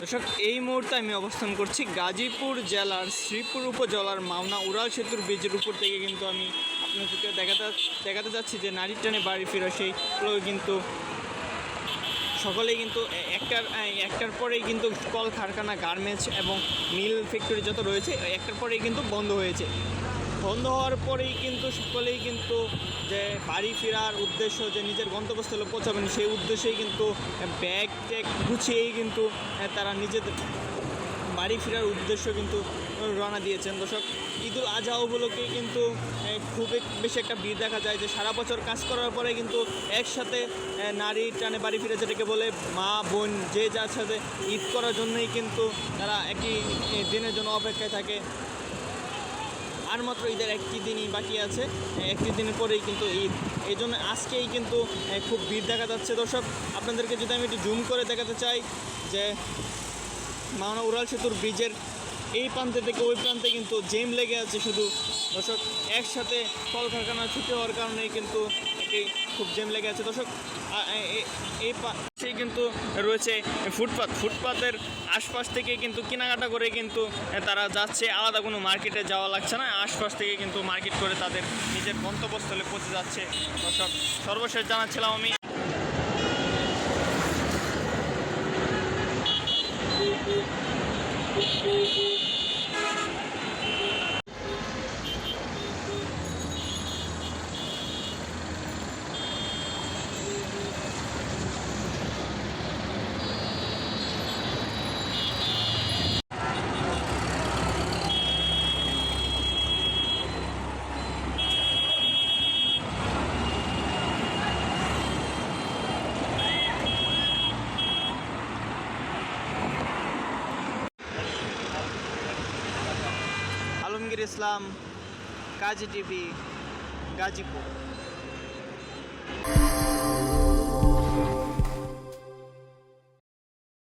দর্শক, এই মুহূর্তে আমি অবস্থান করছি গাজীপুর জেলার শ্রীপুর উপজেলার মাওনা উড়াল সেতুর ব্রিজের উপর থেকে কিন্তু আমি আপনাদেরকে দেখাতে দেখাতে যাচ্ছি যে নারীর টানে বাড়ি ফেরা সেইগুলো কিন্তু সকলেই কিন্তু একটার একটার পরেই কিন্তু কল, কারখানা, গার্মেন্টস এবং মিল ফ্যাক্টরি যত রয়েছে, একটার পরেই কিন্তু বন্ধ হয়েছে। বন্ধ হওয়ার পরেই কিন্তু সকলেই কিন্তু যে বাড়ি ফেরার উদ্দেশ্য, যে নিজের গন্তব্যস্থলে পৌঁছাবেন সেই উদ্দেশ্যেই কিন্তু ব্যাগ ট্যাগ গুছিয়েই কিন্তু তারা নিজেদের বাড়ি ফেরার উদ্দেশ্য কিন্তু রওনা দিয়েছেন। দর্শক, ঈদুল আজহা উপলক্ষে কিন্তু খুবই খুব বেশি একটা ভিড় দেখা যায় যে সারা বছর কাজ করার পরে কিন্তু একসাথে নারী টানে বাড়ি ফিরে যেটাকে বলে মা, বোন যে যার সাথে ঈদ করার জন্যই কিন্তু তারা একই দিনের জন্য অপেক্ষায় থাকে। আর মাত্র ঈদের একটি দিনই বাকি আছে, একটি দিনের পরেই কিন্তু ঈদ। এই জন্য আজকেই কিন্তু খুব ভিড় দেখা যাচ্ছে। দর্শক, আপনাদেরকে যদি আমি একটু জুম করে দেখাতে চাই যে মাওনা উড়াল সেতুর ব্রিজের এই প্রান্তে থেকে ওই প্রান্তে কিন্তু জেম লেগে আছে শুধু। দর্শক, একসাথে কলকারখানা ছুটি হওয়ার কারণে কিন্তু খুব জেম লেগে আছে। দর্শক এই কিন্তু রয়েছে ফুটপাত। ফুটপাতের আশপাশ থেকে কিন্তু কেনাকাটা করে কিন্তু তারা যাচ্ছে। আলাদা কোনো মার্কেটে যাওয়া লাগছে না। আশপাশ থেকে কিন্তু মার্কেট করে তাদের নিজের গন্তব্যস্থলে পৌঁছে যাচ্ছে। দর্শক, সর্বশেষ জানাচ্ছিলাম আমি আলমগীর ইসলাম কাজী টিভি গাজীপুর।